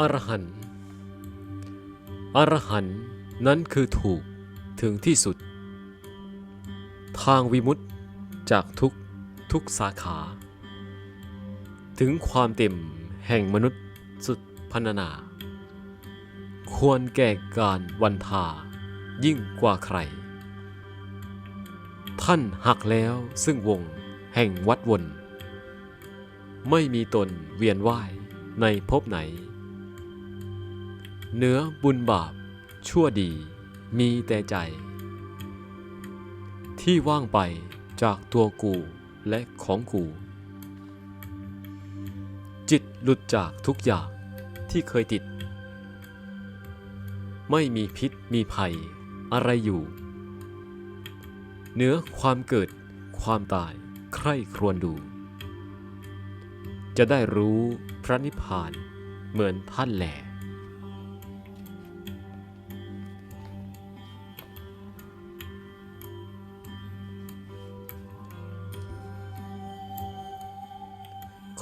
อรหันต์อรหันต์นั้นคือถูกถึงที่สุด ทางวิมุตติจากทุกทุกสาขา ถึงความเต็มแห่งมนุษย์สุดพันนา ควรแก่การวันทายิ่งกว่าใคร ท่านหักแล้วซึ่งวงแห่งวัดวน ไม่มีตนเวียนว่ายในภพไหน เนื้อบุญบาป ชั่วดี มีแต่ใจ ที่ว่างไปจากตัวกูและของกู จิตหลุดจากทุกอย่างที่เคยติด ไม่มีพิษมีภัยอะไรอยู่ เนื้อความเกิดความตายใคร่ครวญดู จะได้รู้พระนิพพานเหมือนท่านแหลข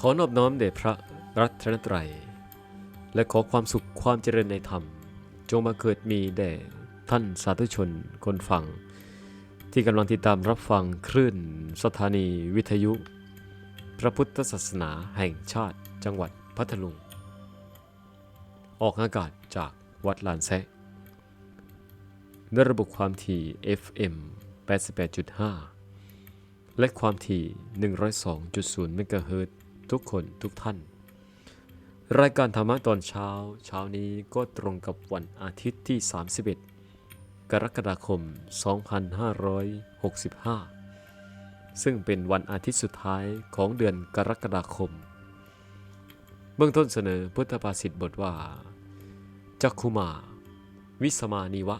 อนอบน้อมแด่พระรัตนตรัย และขอความสุขความเจริญในธรรม จงมาเกิดมีแด่ท่านสาธุชนคนฟัง ที่กำลังติดตามรับฟังคลื่นสถานีวิทยุ พระพุทธศาสนาแห่งชาติจังหวัดพัทลุง ออกอากาศจากวัดลานแซะด้วยระบบความถี่ FM 88.5 และความถี่ 102.0เมกะเฮิรตซ์ ทุกคนทุกท่าน รายการธรรมะตอนเช้า เช้านี้ก็ตรงกับวันอาทิตย์ที่ 31 กรกฎาคม 2565 ซึ่งเป็นวันอาทิตย์สุดท้ายของเดือนกรกฎาคม เบื้องต้นเสนอพุทธภาษิตบทว่า จักคุมา วิสมานิวะ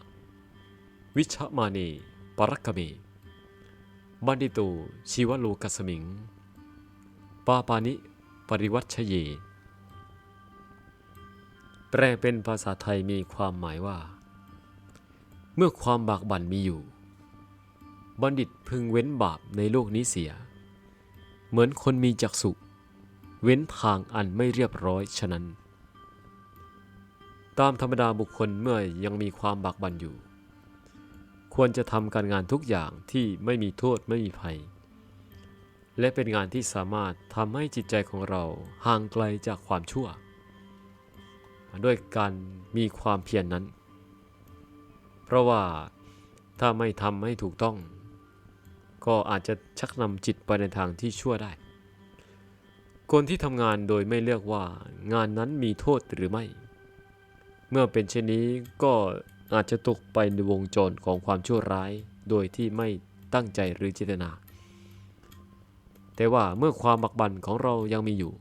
วิชมาเนปรักกเม บันดิโตชีวโลกัสมิง ปาปานิ ปริวัชเย แปลเป็นภาษาไทยมีความหมายว่า เมื่อความบากบั่นมีอยู่ บัณฑิตพึงเว้นบาปในโลกนี้เสีย เหมือนคนมีจักษุ เว้นทางอันไม่เรียบร้อยฉะนั้น ตามธรรมดาบุคคลเมื่อยังมีความบากบั่นอยู่ ควรจะทำการงานทุกอย่างที่ไม่มีโทษไม่มีภัย และเป็นงานที่สามารถทำให้จิตใจของเราห่างไกลจากความชั่ว ด้วยการมีความเพียรนนั้น เพราะว่าถ้าไม่ทำให้ถูกต้อง ก็อาจจะชักนำจิตไปในทางที่ชั่วได้ คนที่ทำงานโดยไม่เลือกว่างานนั้นมีโทษหรือไม่ เมื่อเป็นเช่นนี้ก็อาจจะตกไปในวงจรของความชั่วร้าย โดยที่ไม่ตั้งใจหรือเจตนา แต่ว่าเมื่อความบักบั่นของเรายังมีอยู่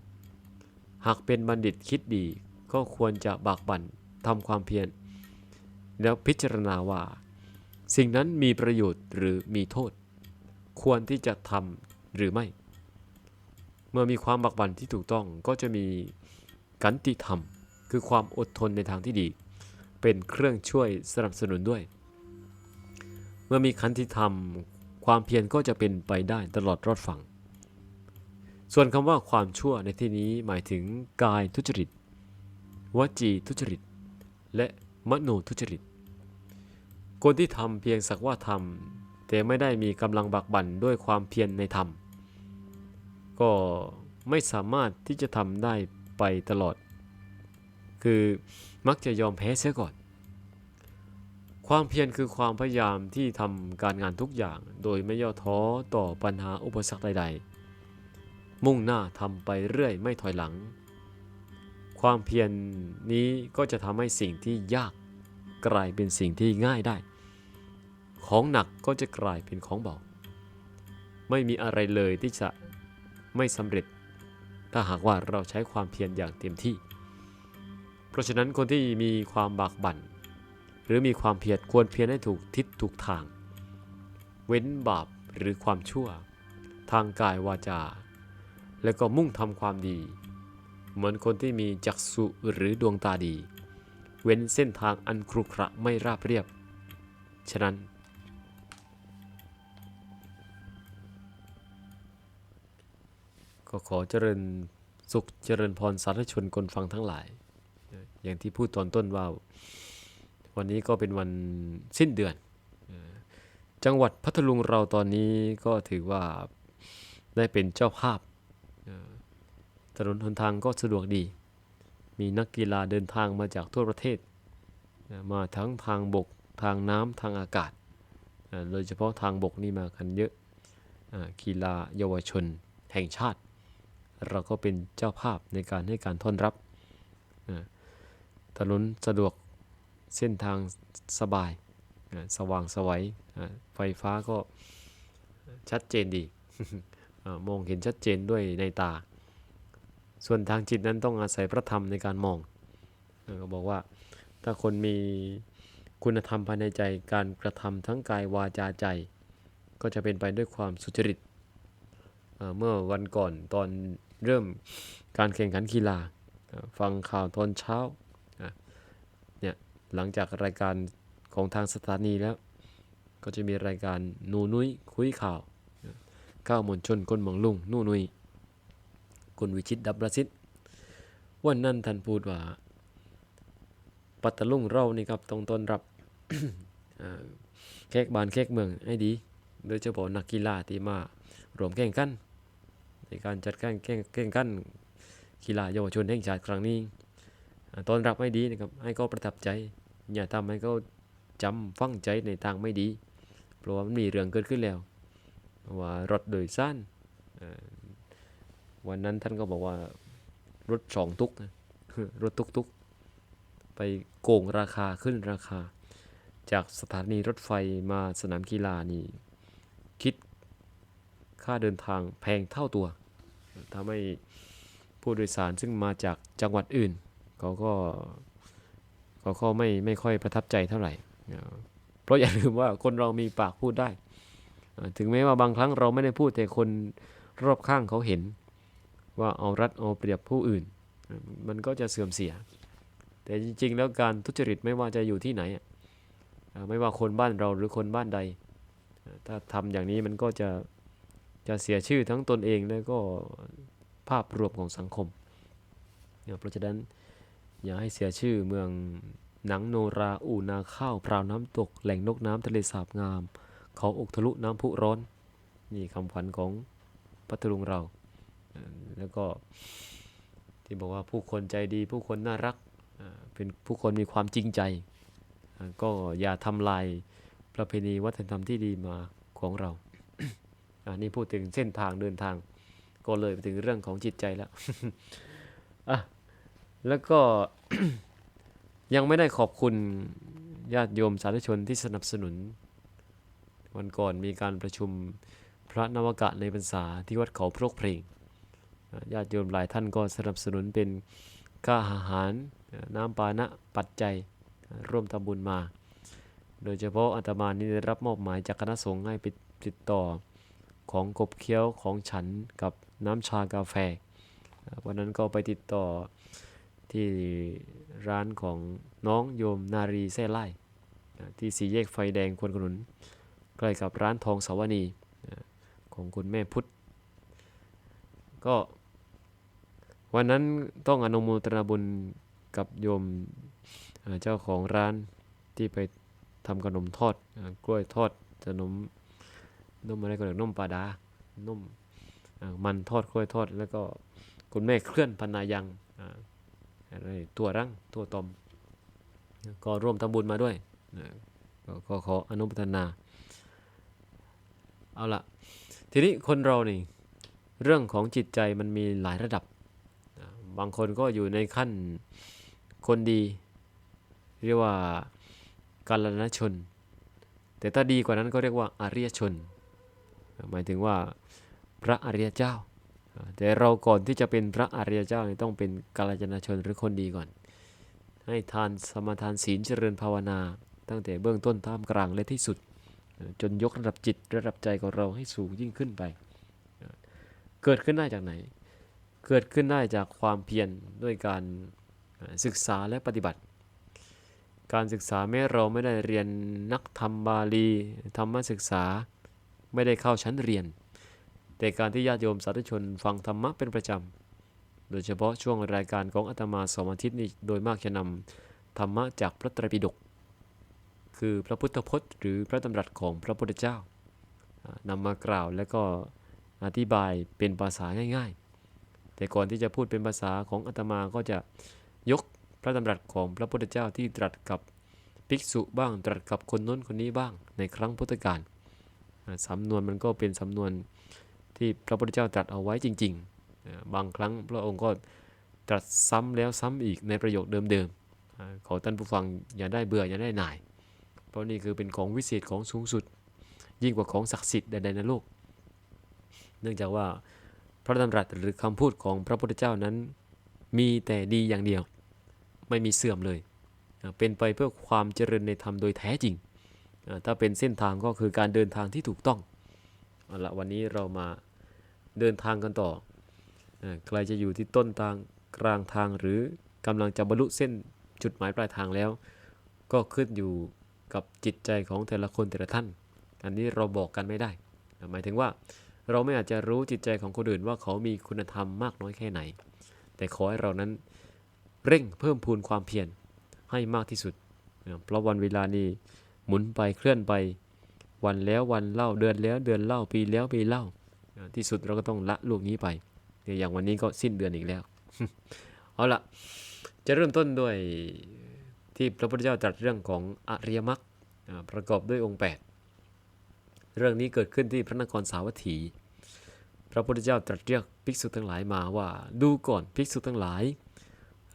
หากเป็นบัณฑิตคิดดีก็ควรจะบักบั่นทำความเพียร แล้วพิจารณาว่า สิ่งนั้นมีประโยชน์หรือมีโทษ ควรที่จะทำหรือไม่ เมื่อมีความบักบั่นที่ถูกต้องก็จะมีกันติธรรม คือความอดทนในทางที่ดี เป็นเครื่องช่วยสนับสนุนด้วย เมื่อมีขันติธรรม ความเพียรก็จะเป็นไปได้ตลอดรอดฝั่ง ส่วนคำว่าความชั่วในที่นี้หมายถึงกายทุจริต วจีทุจริต และมโนทุจริต คนที่ทำเพียงสักว่าทำแต่ไม่ได้มีกำลังบักบั่นด้วยความเพียรในธรรม ก็ไม่สามารถที่จะทำได้ไปตลอด คือมักจะยอมแพ้เสียก่อน ความเพียรคือความพยายามที่ทำการงานทุกอย่าง โดยไม่ย่อท้อต่อปัญหาอุปสรรคใด ๆ มุ่งหน้าทำไปเรื่อยไม่ถอยหลัง ความเพียรนนี้ก็จะทำให้สิ่งที่ยากกลายเป็นสิ่งที่ง่ายได้ ของหนักก็จะกลายเป็นของเบา ไม่มีอะไรเลยที่จะไม่สำเร็จ ถ้าหากว่าเราใช้ความเพียรอย่างเต็มที่ เพราะฉะนั้นคนที่มีความบากบั่น หรือมีความเพียรควรเพียรให้ถูกทิศถูกทาง เว้นบาปหรือความชั่ว ทางกายวาจา แล้วก็มุ่งทำความดี เหมือนคนที่มีจักษุหรือดวงตาดี เว้นเส้นทางอันครุขระไม่ราบเรียบ ฉะนั้น ก็ขอเจริญสุขเจริญพรสาธชนคนฟังทั้งหลาย อย่างที่พูดตอนต้นว่า วันนี้ก็เป็นวันสิ้นเดือน จังหวัดพัทลุงเราตอนนี้ก็ถือว่าได้เป็นเจ้าภาพ ถนนหนทางก็สะดวกดี มีนักกีฬาเดินทางมาจากทั่วประเทศ มาทั้งทางบกทางน้ำทางอากาศ โดยเฉพาะทางบกนี่มากันเยอะกีฬาเยาวชนแห่งชาติ เราก็เป็นเจ้าภาพในการให้การต้อนรับถนนสะดวกเส้นทางสบายสว่างสวัยไฟฟ้าก็ชัดเจนดี มองเห็นชัดเจนด้วยในตา ส่วนทางจิตนั้นต้องอาศัยพระธรรมในการมองเออก็บอกว่าถ้าคนมีคุณธรรมภายในใจการกระทำทั้งกายวาจาใจ ก็จะเป็นไปด้วยความสุจริตเมื่อวันก่อนตอนเริ่มการแข่งขันกีฬาฟังข่าวตอนเช้าเนี่ยหลังจากรายการของทางสถานีแล้ว ก็จะมีรายการหนูนุ้ยคุยข่าว เอ่อก้าวมวลชนคนเมืองลุงนูนุ้ยคุณวิชิตดับประสิทธิ์วันนั้นท่านพูดว่า ปัตตลุงเรานี่ครับต้องต้อนรับแขกบ้านแขกเมืองให้ดี โดยเฉพาะนักกีฬาที่มารวมแข่งขันในการจัดการแข่งขันกีฬาเยาวชนแห่งชาติครั้งนี้ต้อนรับให้ดีนะครับ ให้เขาประทับใจ อย่าทำให้เขาจำฝังใจในทางไม่ดี เพราะว่ามันมีเรื่องเกิดขึ้นแล้ว ว่ารถโดยสารวันนั้นท่านก็บอกว่ารถสองตุกนะรถตุกตุกๆไปโกงราคาขึ้นราคา จากสถานีรถไฟมาสนามกีฬานี่คิดค่าเดินทางแพงเท่าตัวทำให้ผู้โดยสารซึ่งมาจากจังหวัดอื่น เขาก็เขาก็ไม่ไม่ค่อยประทับใจเท่าไหร่ เพราะอย่าลืมว่าคนเรามีปากพูดได้ ถึงแม้ว่าบางครั้งเราไม่ได้พูดแต่คนรอบข้างเขาเห็น ว่าเอารัดเอาเปรียบผู้อื่น มันก็จะเสื่อมเสีย แต่จริง ๆ แล้วการทุจริตไม่ว่าจะอยู่ที่ไหน ไม่ว่าคนบ้านเราหรือคนบ้านใด ถ้าทำอย่างนี้มันก็จะจะเสียชื่อทั้งตนเองและก็ภาพรวมของสังคม เพราะฉะนั้นอย่าให้เสียชื่อเมืองหนังโนราอูนาข้าวพราวน้ำตก แหล่งนกน้ำทะเลสาบงาม เขาอกทะลุน้ำพุร้อน นี่คำขวัญของพัทลุงเรา แล้วก็ที่บอกว่าผู้คนใจดี ผู้คนน่ารักเป็นผู้คนมีความจริงใจ ก็อย่าทำลายประเพณีวัฒนธรรมที่ดีมาของเรา อันนี้พูดถึงเส้นทางเดินทาง ก็เลยไปถึงเรื่องของจิตใจแล้วอะแล้วก็ยังไม่ได้ขอบคุณญาติโยมสาธุชนที่สนับสนุน วันก่อนมีการประชุมพระนวกะในพรรษาที่วัดเขาพรกเพลงญาติโยมหลายท่านก็สนับสนุนเป็นค่าอาหารน้ำปานะปัจจัยร่วมทำบุญมา โดยเฉพาะอาตมานี่ได้รับมอบหมายจากคณะสงฆ์ให้ไปติดต่อของกบเคี้ยวของฉันกับน้ำชากาแฟ วันนั้นก็ไปติดต่อที่ร้านของน้องโยมนารีแซ่ไล่ที่สี่แยกไฟแดงควนขนุน ใกล้กับร้านทองสาวนีของคุณแม่พุทธ ก็วันนั้นต้องอนุโมทนาบุญกับโยมเจ้าของร้านที่ไปทำขนมทอดกล้วยทอดขนมนมอะไรก็เรียกนมปลาดานมเอ่อมันทอดกล้วยทอด แล้วก็คุณแม่เคลื่อนพนายังอะไรตัวรังตัวตอมก็ร่วมทำบุญมาด้วยก็ก็ขออนุโมทนา เอาละทีนี้คนเรานี่เรื่องของจิตใจมันมีหลายระดับ บางคนก็อยู่ในขั้นคนดี เรียกว่ากัลยาณชน แต่ถ้าดีกว่านั้นก็เรียกว่าอริยชน หมายถึงว่าพระอริยเจ้า แต่เราก่อนที่จะเป็นพระอริยเจ้านี่ต้องเป็นกัลยาณชนหรือคนดีก่อน ให้ทานสมาทานศีลเจริญภาวนา ตั้งแต่เบื้องต้นท่ามกลางและที่สุด จนยกระดับจิตระดับใจของเราให้สูงยิ่งขึ้นไป เกิดขึ้นได้จากไหน เกิดขึ้นได้จากความเพียรด้วยการศึกษาและปฏิบัติ การศึกษาแม้เราไม่ได้เรียนนักธรรมบาลีธรรมศึกษาไม่ได้เข้าชั้นเรียน แต่การที่ญาติโยมสาธุชนฟังธรรมะเป็นประจำ โดยเฉพาะช่วงรายการของอาตมาสองอาทิตย์นี่โดยมากจะนำธรรมะจากพระไตรปิฎก คือพระพุทธพจน์ หรือพระดำรัสของพระพุทธเจ้านำมากล่าวแล้วก็อธิบายเป็นภาษาง่าย ๆ แต่ก่อนที่จะพูดเป็นภาษาของอาตมาก็จะยกพระดำรัสของพระพุทธเจ้าที่ตรัสกับภิกษุบ้างตรัสกับคนน้นคนนี้บ้างในครั้งพุทธกาลสำนวนมันก็เป็นสำนวนที่พระพุทธเจ้าตรัสเอาไว้จริงๆ บางครั้งพระองค์ก็ตรัสซ้ำแล้วซ้ำอีกในประโยคเดิมๆขอท่านผู้ฟังอย่าได้เบื่ออย่าได้หน่าย เพราะนี่คือเป็นของวิเศษของสูงสุด ยิ่งกว่าของศักดิ์สิทธิ์ใดๆในโลก เนื่องจากว่าพระดำรัสหรือคำพูดของพระพุทธเจ้านั้น มีแต่ดีอย่างเดียว ไม่มีเสื่อมเลย เป็นไปเพื่อความเจริญในธรรมโดยแท้จริง ถ้าเป็นเส้นทางก็คือการเดินทางที่ถูกต้องเอาละวันนี้เรามาเดินทางกันต่อใครจะอยู่ที่ต้นทางกลางทางหรือกำลังจะบรรลุเส้นจุดหมายปลายทางแล้ว ก็ขึ้นอยู่ กับจิตใจของแต่ละคนแต่ละท่าน อันนี้เราบอกกันไม่ได้ หมายถึงว่าเราไม่อาจจะรู้จิตใจของคนอื่นว่าเขามีคุณธรรมมากน้อยแค่ไหน แต่ขอให้เรานั้นเร่งเพิ่มพูนความเพียรให้มากที่สุดนะเพราะวันเวลานี้หมุนไปเคลื่อนไป วันแล้ววันเล่าเดือนแล้วเดือนเล่าปีแล้วปีเล่าที่สุดเราก็ต้องละลูกนี้ไปอย่างวันนี้ก็สิ้นเดือนอีกแล้ว เอาละจะเริ่มต้นด้วย ที่พระพุทธเจ้าตรัสเรื่องของอริยมรรคประกอบด้วยองค์ 8 เรื่องนี้เกิดขึ้นที่พระนครสาวัตถี พระพุทธเจ้าตรัสเรียกภิกษุทั้งหลายมาว่าดูก่อนภิกษุทั้งหลาย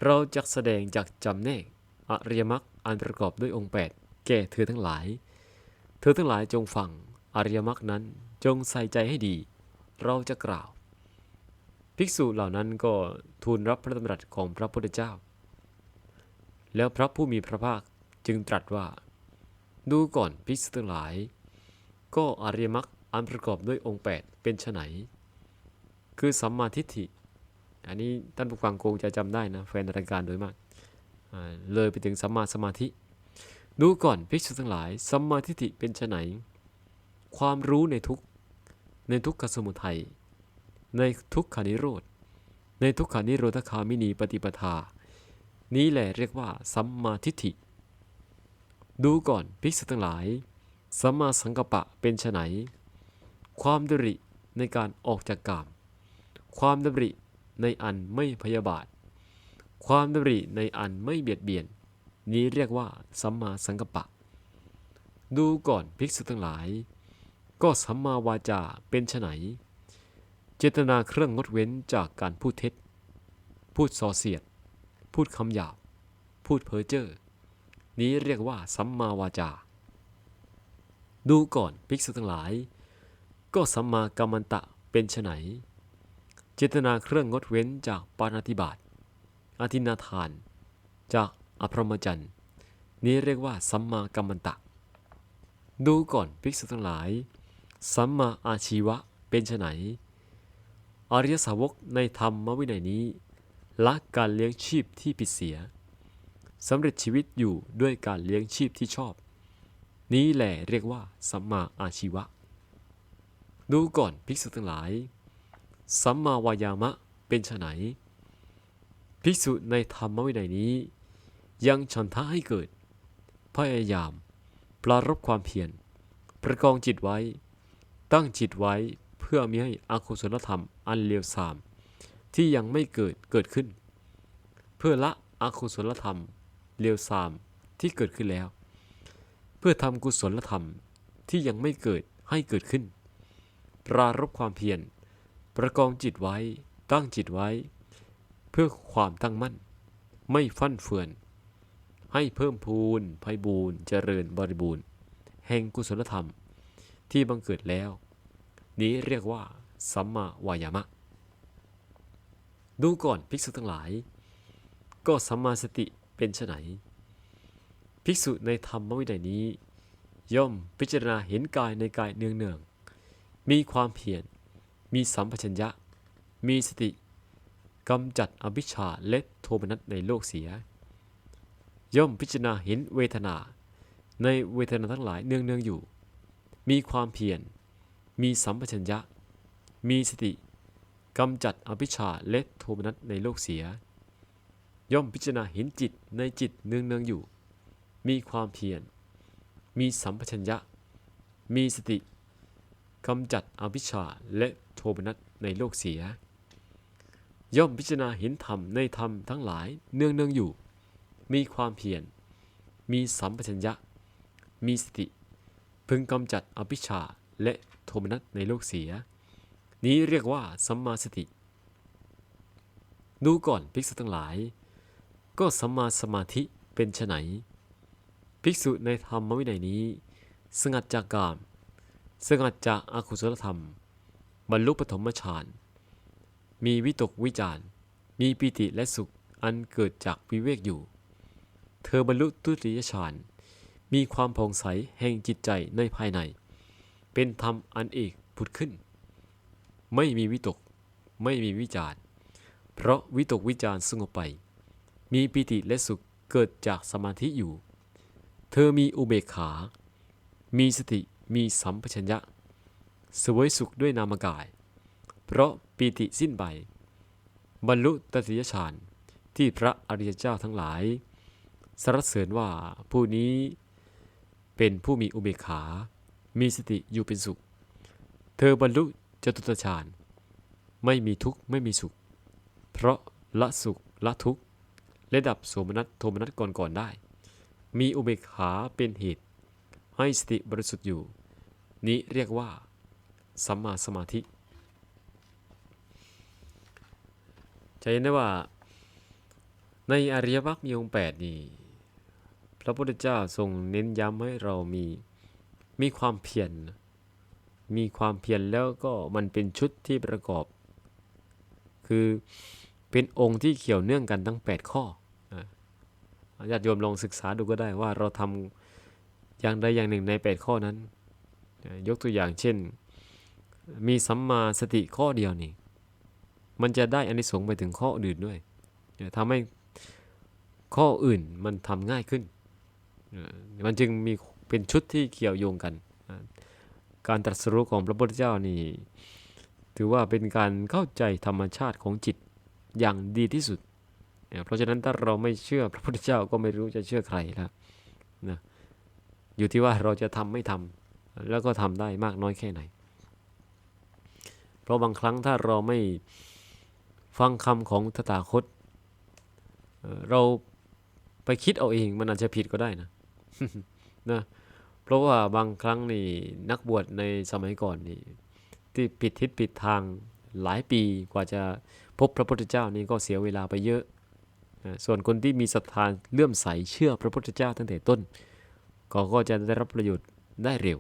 เราจะแสดงจากจำแนกอริยมรรคอันประกอบด้วยองค์ 8 แก่เธอทั้งหลาย เธอทั้งหลายจงฟังอริยมรรคนั้นจงใส่ใจให้ดี เราจะกล่าว ภิกษุเหล่านั้นก็ทูลรับพระดำรัสของพระพุทธเจ้า แล้วพระผู้มีพระภาคจึงตรัสว่า ดูก่อนภิกษุทั้งหลาย ก็อริยมรรคอันประกอบด้วยองค์ 8 เป็นไนคือสัมมาทิฏฐิ อันนี้ท่านผู้ฟังคงจะจำได้นะแฟนรายการโดยมาก เลยไปถึงสัมมาสมาธิ ดูก่อนภิกษุทั้งหลายสัมมาทิฏฐิเป็นไนความรู้ในทุกในทุกขสมุทัยในทุกขานิโรธในทุกขานิโรธคามินีปฏิปทา นี้แหละเรียกว่าสัมมาทิฏฐิ ดูก่อนภิกษุทั้งหลาย สัมมาสังกัปปะเป็นไนความดำริในการออกจากกาม ความดำริในอันไม่พยาบาท ความดำริในอันไม่เบียดเบียน นี้เรียกว่าสัมมาสังกัปปะ ดูก่อนภิกษุทั้งหลาย ก็สัมมาวาจาเป็นไนเจตนาเครื่องงดเว้นจากการพูดเท็จ พูดส่อเสียด พูดคำหยาบ พูดเพ้อเจ้อ นี้เรียกว่าสัมมาวาจา ดูก่อนภิกษุทั้งหลาย ก็สัมมากัมมันตะเป็นไนเจตนาเครื่องงดเว้นจากปานาธิบาตอาทินาทาน จากอภรมจันทร์นี้เรียกว่าสัมมากัมมันตะ ดูก่อนภิกษุทั้งหลาย สัมมาอาชีวะเป็นไนอริยสาวกในธรรมวินัยนี้ ละการเลี้ยงชีพที่ผิดเสียสำเร็จชีวิตอยู่ด้วยการเลี้ยงชีพที่ชอบ นี้แหละเรียกว่าสัมมาอาชีวะ ดูก่อนภิกษุทั้งหลาย สัมมาวายามะเป็นไนภิกษุในธรรมวินัยนี้ ยังฉันทะให้เกิด พยายาม ปรารบความเพียร ประกองจิตไว้ ตั้งจิตไว้เพื่อมิให้อกุศลธรรมอันเลวทราม ที่ยังไม่เกิดเกิดขึ้น เพื่อละอกุศลธรรมเลวทรามที่เกิดขึ้นแล้ว เพื่อทำกุศลธรรมที่ยังไม่เกิดให้เกิดขึ้น ปรารบความเพียรประกองจิตไว้ตั้งจิตไว้ เพื่อความตั้งมั่น ไม่ฟั่นเฟือน ให้เพิ่มพูนไพบูรณ์เจริญบริบูรณ์ แห่งกุศลธรรมที่บังเกิดแล้ว นี้เรียกว่าสัมมาวายามะ ดูก่อนภิกษุทั้งหลาย ก็สัมมาสติเป็นไนภิกษุในธรรมวินัยนี้ ย่อมพิจารณาเห็นกายในกายเนืองเนืองมีความเพียรมีสัมปชัญญะ มีสติกำจัดอภิชาและโทมนัสในโลกเสีย ย่อมพิจารณาเห็นเวทนา ในเวทนาทั้งหลายเนืองเนืองอยู่ มีความเพียรมีสัมปชัญญะ มีสติ กำจัดอภิชาและโทมนัสในโลกเสีย ย่อมพิจารณาเห็นจิตในจิตเนืองเนืองอยู่ มีความเพียร มีสัมปชัญญะ มีสติกำจัดอภิชาและโทมนัสในโลกเสีย ย่อมพิจารณาเห็นธรรมในธรรมทั้งหลายเนืองเนืองอยู่ มีความเพียร มีสัมปชัญญะ มีสติ พึงกำจัดอภิชาและโทมนัสในโลกเสีย นี้เรียกว่าสัมมาสติ ดูก่อนภิกษุทั้งหลาย ก็สัมมาสมาธิเป็นไฉนภิกษุในธรรมวินัยนี้ สงัดจากกาม สงัดจากอากุศลธรรม บรรลุปฐมฌาน มีวิตกวิจารมีปิติและสุขอันเกิดจากวิเวกอยู่ เธอบรรลุตุติยฌาน มีความผ่องใสแห่งจิตใจในภายใน เป็นธรรมอันเอกผุดขึ้น ไม่มีวิตก ไม่มีวิจารณ์เพราะวิตกวิจารณ์สงบไป มีปิติและสุขเกิดจากสมาธิอยู่ เธอมีอุเบกขา มีสติมีสัมปชัญญะเสวยสุขด้วยนามกาย เพราะปีติสิ้นไป บรรลุตติยฌานที่พระอริยเจ้าทั้งหลาย สรรเสริญว่าผู้นี้เป็นผู้มีอุเบกขา มีสติอยู่เป็นสุข เธอบรรลุ จตุตฌานไม่มีทุกข์ไม่มีสุข เพราะละสุขละทุกข์และดับโสมนัสโทมนัสก่อนๆได้ มีอุเบกขาเป็นเหตุ ให้สติบริสุทธิ์อยู่ นี้เรียกว่าสัมมาสมาธิจะเห็นได้ว่า ในอริยมรรคมีองค์แปดนี่พระพุทธเจ้าทรงเน้นย้ำให้เรามีมีความเพียร มีความเพียรแล้วก็มันเป็นชุดที่ประกอบ คือเป็นองค์ที่เกี่ยวเนื่องกันทั้ง 8 ข้ออะญาติโยมลองศึกษาดูก็ได้ว่าเราทำอย่างใดอย่างหนึ่งใน 8 ข้อนั้น ยกตัวอย่างเช่น มีสัมมาสติข้อเดียวนี่ มันจะได้อานิสงส์ไปถึงข้ออื่นด้วยอะทำให้ข้ออื่นมันทำง่ายขึ้น มันจึงมีเป็นชุดที่เกี่ยวโยงกันอ การตรัสรู้ของพระพุทธเจ้านี่ ถือว่าเป็นการเข้าใจธรรมชาติของจิตอย่างดีที่สุด เพราะฉะนั้นถ้าเราไม่เชื่อพระพุทธเจ้าก็ไม่รู้จะเชื่อใครแล้วนะอยู่ที่ว่าเราจะทำไม่ทำแล้วก็ทำได้มากน้อยแค่ไหน เพราะบางครั้งถ้าเราไม่ฟังคำของตถาคต เราไปคิดเอาเองมันอาจจะผิดก็ได้นะนะ เพราะว่าบางครั้งนี่นักบวชในสมัยก่อนนี่ที่ผิดทิศผิดทางหลายปีกว่าจะพบพระพุทธเจ้านี่ก็เสียเวลาไปเยอะ ส่วนคนที่มีศรัทธาเลื่อมใสเชื่อพระพุทธเจ้าตั้งแต่ต้นก็ก็จะได้รับประโยชน์ได้เร็ว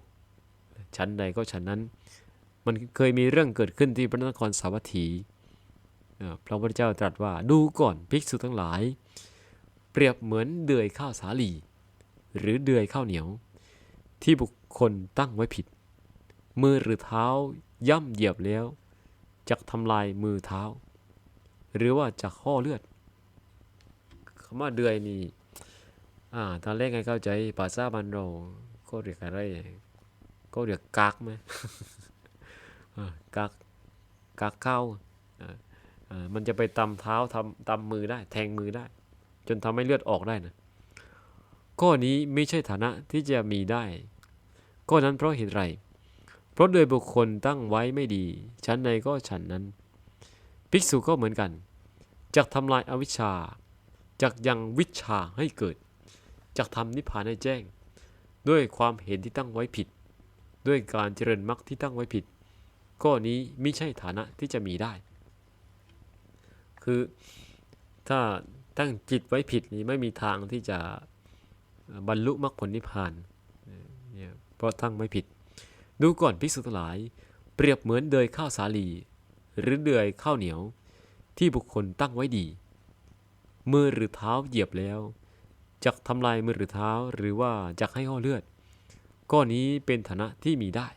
ชั้นใดก็ชั้นนั้น มันเคยมีเรื่องเกิดขึ้นที่พระนครสาวัตถีพระพุทธเจ้าตรัสว่าดูก่อนภิกษุทั้งหลาย เปรียบเหมือนเดือยข้าวสาลี หรือเดือยข้าวเหนียว ที่บุคคลตั้งไว้ผิด มือหรือเท้าย่ำเหยียบแล้วจักทำลายมือเท้า หรือว่าจักห่อเลือดคำว่าเดือยนี่อ่าตอนแรกไงเข้าใจภาษาบ้านเราก็เรียกอะไรก็เรียกกากไหมกากกากเข้าอ่ามันจะไปตำเท้าทำตำมือได้ แทงมือได้ จนทำให้เลือดออกได้นะ ข้อนี้ไม่ใช่ฐานะที่จะมีได้ข้อนั้นเพราะเหตุไร เพราะโดยบุคคลตั้งไว้ไม่ดี ชั้นใดก็ฉันนั้น ภิกษุก็เหมือนกันจักทำลายอาวิชชาจักยังวิชาให้เกิดจักทำนิพพานให้แจ้ง ด้วยความเห็นที่ตั้งไว้ผิด ด้วยการเจริญมรรคที่ตั้งไว้ผิด ข้อนี้ไม่ใช่ฐานะที่จะมีได้ คือถ้าตั้งจิตไว้ผิดนี่ไม่มีทางที่จะ บรรลุมรรคผลนิพพานเนี่ยเพราะตั้งไม่ผิด ดูก่อนภิกษุทั้งหลาย เปรียบเหมือนเดยข้าวสาลี หรือเดยข้าวเหนียว ที่บุคคลตั้งไว้ดี มือหรือเท้าเหยียบแล้วจักทำลายมือหรือเท้าหรือว่าจักให้ห่อเลือดก้อนี้เป็นฐานะที่มีได้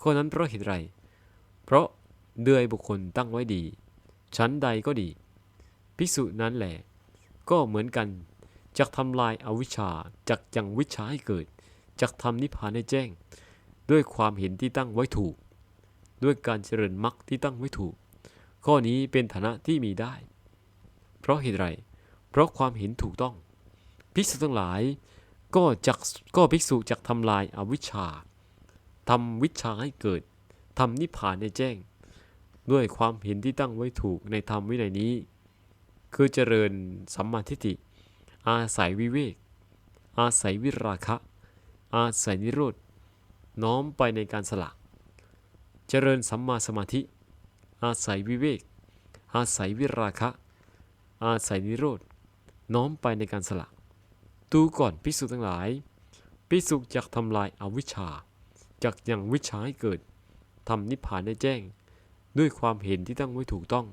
ข้อนั้นเพราะเหตุไร เพราะเดือยบุคคลตั้งไว้ดี ชั้นใดก็ดี ภิกษุนั้นแหละ ก็เหมือนกัน จักทำลายอาวิชชาจักยังวิชาให้เกิดจักทำนิพพานให้แจ้ง ด้วยความเห็นที่ตั้งไว้ถูก ด้วยการเจริญมรรคที่ตั้งไว้ถูก ข้อนี้เป็นฐานะที่มีได้ เพราะเหตุไร เพราะความเห็นถูกต้อง ภิกษุทั้งหลาย ก็จักก็ภิกษุจักทำลายอาวิชชาทำวิชชาให้เกิดทำนิพพานในแจ้ง ด้วยความเห็นที่ตั้งไว้ถูกในธรรมวินัยนี้ คือเจริญสัมมาทิฏฐิ อาศัยวิเวก อาศัยวิราคะ อาศัยนิโรธ น้อมไปในการสละ เจริญสัมมาสมาธิ อาศัยวิเวก อาศัยวิราคะ อาศัยนิโรธ น้อมไปในการสละ ดูก่อนพิสุทั้งหลาย พิสุจักทำลายอาวิชชาจักยังวิชชาให้เกิดทำนิพพานในแจ้ง ด้วยความเห็นที่ตั้งไว้ถูกต้อง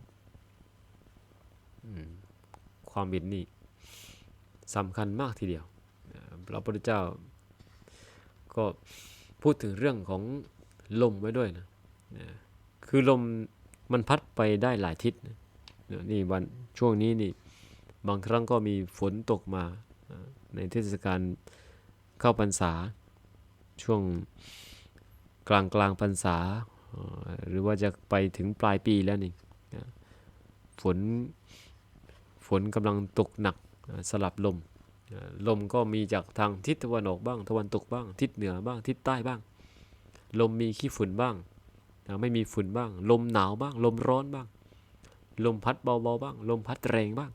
อความเห็นนี่ สำคัญมากทีเดียวเอ่อพระพุทธเจ้าก็พูดถึงเรื่องของลมไว้ด้วยนะคือลมมันพัดไปได้หลายทิศนะเดี๋ยวนี่วันช่วงนี้นี่บางครั้งก็มีฝนตกมาในเทศกาลเข้าพรรษา ช่วงกลางกลางพรรษา หรือว่าจะไปถึงปลายปีแล้วนี่ฝนฝนกำลังตกหนัก สลับลม ลมก็มีจากทางทิศตะวันออกบ้างตะวันตกบ้าง ทิศเหนือบ้างทิศใต้บ้าง ลมมีขี้ฝุ่นบ้าง ไม่มีฝุ่นบ้าง ลมหนาวบ้าง ลมร้อนบ้าง ลมพัดเบาๆบ้าง ลมพัดแรงบ้าง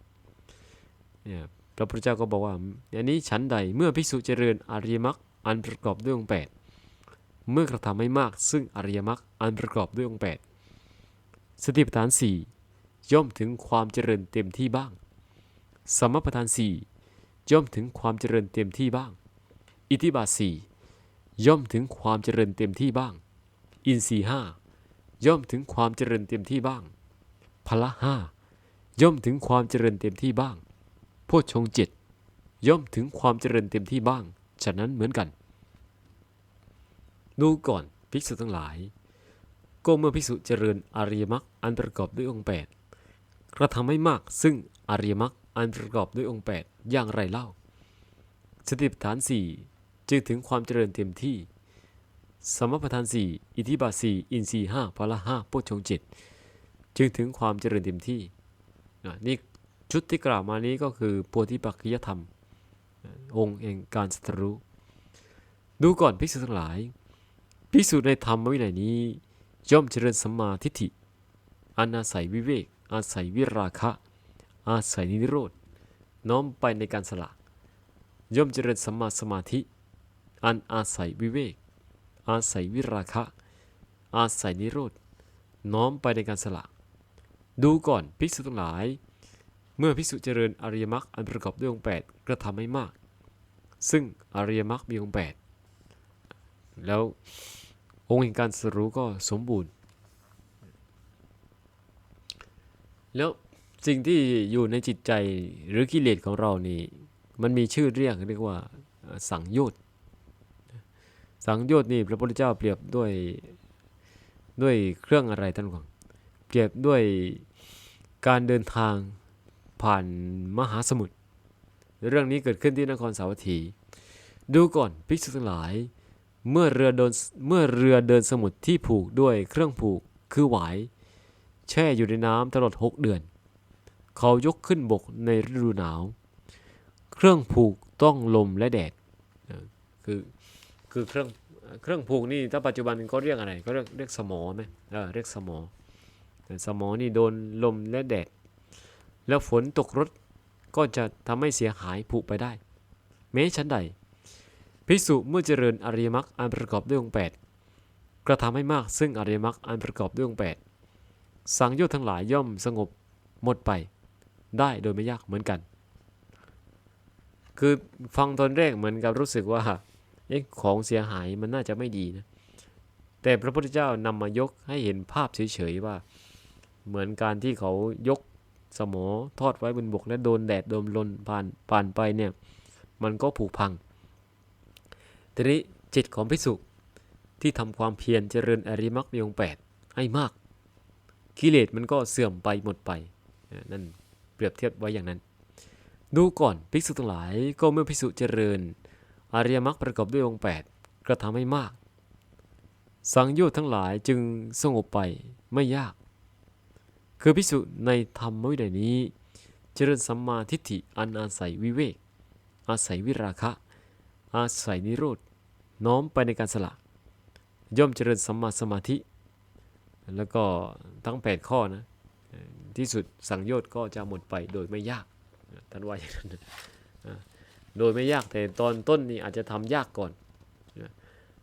เนี่ยพระพุทธเจ้าก็บอกว่าอันนี้ฉันใดเมื่อภิกษุเจริญอริยมรรคอันประกอบด้วยองค์แปดเมื่อกระทำให้มากซึ่งอริยมรรคอันประกอบด้วยองค์แปดสติปัฏฐานสี่ย่อมถึงความเจริญเต็มที่บ้าง สมปัฏฐานสี่ย่อมถึงความเจริญเต็มที่บ้าง อิทิบาทสี่ย่อมถึงความเจริญเต็มที่บ้าง อินทรีห้าย่อมถึงความเจริญเต็มที่บ้างพละห้าย่อมถึงความเจริญเต็มที่บ้างโพชฌงเจ็ดย่อมถึงความเจริญเต็มที่บ้าง ฉะนั้นเหมือนกัน ดูก่อนภิกษุทั้งหลาย ก็เมื่อภิกษุเจริญอริยมรรคอันประกอบด้วยองค์แปดกระทำให้มากซึ่งอริยมรรค อันประกอบด้วยองค์แปดอย่างไรเล่า สติปัฏฐานสี่จึงถึงความเจริญเต็มที่ สมปัฏฐานสี่อิทธิบาทสี่อินทรีย์ห้าพละห้าโพชฌงจ็ดจึงถึงความเจริญเต็มที่ นี่ชุดที่กล่าวมานี้ก็คือโพธิปักขิยธรรม องค์แห่งการสัตรู้ ดูก่อนภิกษุทั้งหลาย ภิกษุในธรรมวินัยนี้ ย่อมเจริญสัมมาทิฏฐิอนอาศัยวิเวกอาศัยวิราคะ อาศัยนิโรธน้อมไปในการสละย่อมเจริญสัมมาสมาธิ อันอาศัยวิเวก อาศัยวิราคะ อาศัยนิโรธน้อมไปในการสละ ดูก่อนภิกษุทั้งหลาย เมื่อภิกษุเจริญอริยมรรคอันประกอบด้วยองค์แปดกระทำให้มาก ซึ่งอริยมรรคมีองค์แปดแล้วองค์แห่งการสรู้ก็สมบูรณ์ แล้ว สิ่งที่อยู่ในจิตใจหรือกิเลสของเรานี่ มันมีชื่อเรียกเรียกว่าสังโยชน์สังโยชน์นี่พระพุทธเจ้าเปรียบด้วยด้วยเครื่องอะไรท่านก่อนเปรียบด้วยการเดินทางผ่านมหาสมุทรเรื่องนี้เกิดขึ้นที่นครสาวัตถี ดูก่อนภิกษุทั้งหลาย เมื่อเรือเดินเมื่อเรือเดินสมุทรที่ผูกด้วยเครื่องผูกคือหวาย แช่อยู่ในน้ำตลอดหกเดือน เขายกขึ้นบกในฤดูหนาว เครื่องผูกต้องลมและแดดคือคือเครื่องเครื่องผูกนี่ถ้าปัจจุบันเขาเรียกอะไรก็เรียกเรียกสมอไหมเออเรียกสมอแต่สมอนี่โดนลมและแดด แล้วฝนตกรถก็จะทำให้เสียหายผุไปได้ แม้ชั้นใดภิกษุเมื่อเจริญอริยมรรคอันประกอบด้วยองค์แปดกระทำให้มากซึ่งอริยมรรคอันประกอบด้วยองค์แปดสังโยชน์ทั้งหลายย่อมสงบหมดไป ได้โดยไม่ยากเหมือนกัน คือฟังตอนแรกเหมือนกับรู้สึกว่าเอ๊ะของเสียหายมันน่าจะไม่ดีนะ แต่พระพุทธเจ้านำมายกให้เห็นภาพเฉยๆว่า เหมือนการที่เขายกสมอทอดไว้บนบกและโดนแดดโดนลมผ่านผ่านไปเนี่ยมันก็ผุพัง ทีนี้จิตของพิสุที่ทำความเพียรเจริญอริมรรคมีองค์แปดให้มาก กิเลสมันก็เสื่อมไปหมดไปนั่น เปรียบเทียบไว้อย่างนั้น ดูก่อนภิกษุทั้งหลายก็เมื่อภิกษุเจริญอริยมรรคประกอบด้วยองค์แปดกระทำให้มาก สังโยชน์ทั้งหลายจึงสงบไปไม่ยาก คือพิสุในธรรมวินัยนี้ เจริญสัมมาทิฏฐิอันอาศัยวิเวก อาศัยวิราคะ อาศัยนิโรธน้อมไปในการสละ ย่อมเจริญสัมมาสมาธิ แล้วก็ทั้ง 8 ข้อนะ ที่สุดสังโยชน์ก็จะหมดไปโดยไม่ยากท่านว่าอย่างนั้นโดยไม่ยากแต่ตอนต้นนี่อาจจะทำยากก่อน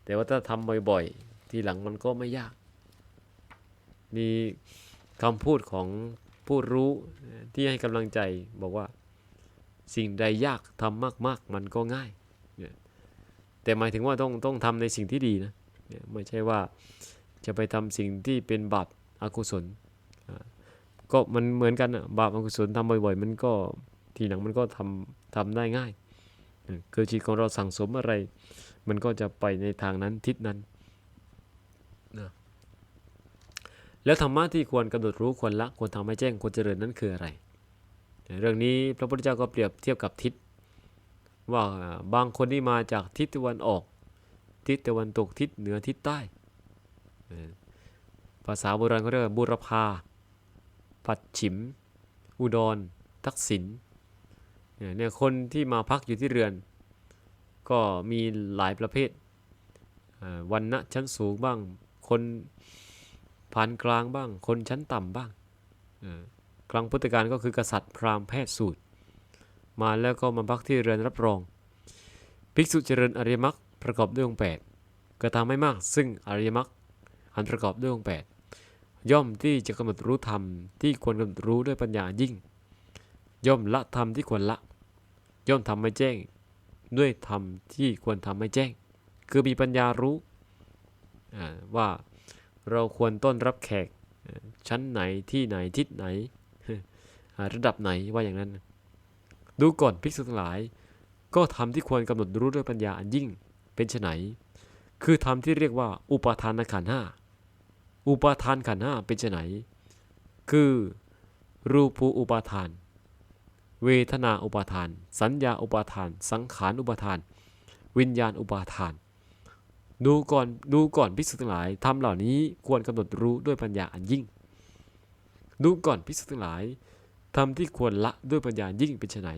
แต่ว่าถ้าทำบ่อยๆ ทีหลังมันก็ไม่ยาก มีคำพูดของผู้รู้ที่ให้กำลังใจบอกว่าสิ่งใดยากทำมาก ๆ มันก็ง่าย แต่หมายถึงว่าต้องต้องทำในสิ่งที่ดีนะ ไม่ใช่ว่าจะไปทำสิ่งที่เป็นบาปอกุศล ก็มันเหมือนกันอะบาปอกุศลทำบ่อยๆ มันก็ทีหลังมันก็ทำทำได้ง่ายคือจิตของเราสั่งสมอะไร มันก็จะไปในทางนั้นทิศนั้นนะแล้วธรรมะที่ควรกำหนดรู้ควรละควรทำให้แจ้งควรเจริญนั้นคืออะไร เรื่องนี้พระพุทธเจ้าก็เปรียบเทียบกับทิศ ว่าบางคนที่มาจากทิศตะวันออก ทิศตะวันตกทิศเหนือทิศใต้ ภาษาโบราณเขาเรียกว่าบุรพา ปัดฉิม อุดร ทักษิณเนี่ยคนที่มาพักอยู่ที่เรือน ก็มีหลายประเภทอ่อวันณะชั้นสูงบ้าง คนปานกลางบ้าง คนชั้นต่ำบ้างกลางพุทธกาลก็คือกษัตริย์พราหมณ์แพทย์สูตร มาแล้วก็มาพักที่เรือนรับรอง ภิกษุเจริญอริยมรรคประกอบด้วยองค์แปดกระทำให้มากซึ่งอริยมรรคอันประกอบด้วยองค์แปด ย่อมที่จะกำหนดรู้ธรรมที่ควรกำหนดรู้ด้วยปัญญายิ่ง ย่อมละธรรมที่ควรละ ย่อมทำให้แจ้ง ด้วยธรรมที่ควรทำให้แจ้ง คือมีปัญญารู้ว่าเราควรต้อนรับแขกชั้นไหนที่ไหนทิศไหน ระดับไหนว่าอย่างนั้น ดูก่อนภิกษุทั้งหลาย ก็ทำที่ควรกำหนดรู้ด้วยปัญญาอันยิ่งเป็นไฉนคือธรรมที่เรียกว่าอุปทานขันห้า อุปาทานขันห้าเป็นไนคือ รูปูอุปาทาน เวทนาอุปาทาน สัญญาอุปาทาน สังขารอุปาทาน วิญญาณอุปาทาน ดูก่อนดูก่อนภิกษุทั้งหลายทำเหล่านี้ควรกำหนดรู้ด้วยปัญญาอันยิ่ง ดูก่อนภิกษุทั้งหลายทำที่ควรละด้วยปัญญายิ่งเป็นไน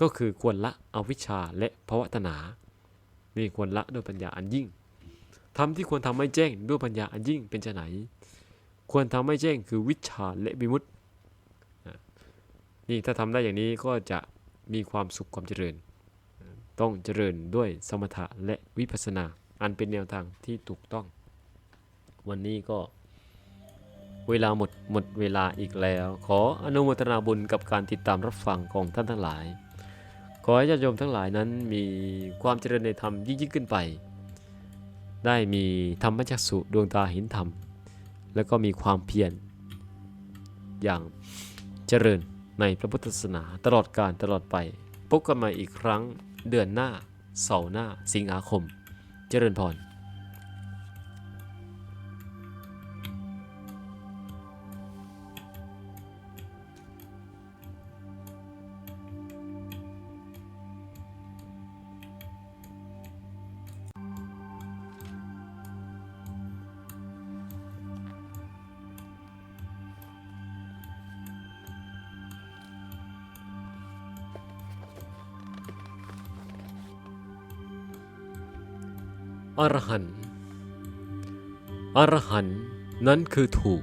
ก็คือควรละอวิชชาและภวตนานี่ควรละด้วยปัญญาอันยิ่ง ทำที่ควรทำให้แจ้งด้วยปัญญาอันยิ่งเป็นจะไฉนควรทำให้แจ้งคือวิชาและวิมุตตินี่ถ้าทำได้อย่างนี้ก็จะมีความสุขความเจริญ ต้องเจริญด้วยสมถะและวิปัสสนา อันเป็นแนวทางที่ถูกต้อง วันนี้ก็เวลาหมดหมดเวลาอีกแล้ว ขออนุโมทนาบุญกับการติดตามรับฟังของท่านทั้งหลาย ขอให้ญาติโยมทั้งหลายนั้นมีความเจริญในธรรมยิ่งยิ่งขึ้นไป ได้มีธรรมจักสุดวงตาเห็นธรรม แล้วก็มีความเพียรอย่างเจริญในพระพุทธศาสนาตลอดการตลอดไป พบกันใหม่อีกครั้งเดือนหน้าเสาร์หน้าสิงหาคม เจริญพร อรหันต์อรหันต์นั้นคือถูก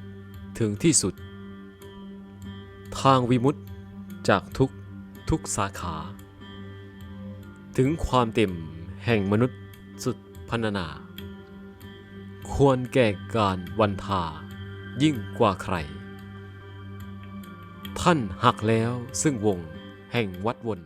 ถึงที่สุด ทางวิมุตติจากทุกทุกสาขา ถึงความเต็มแห่งมนุษย์สุดพันนา ควรแก่การวันทายิ่งกว่าใคร ท่านหักแล้วซึ่งวงแห่งวัดวน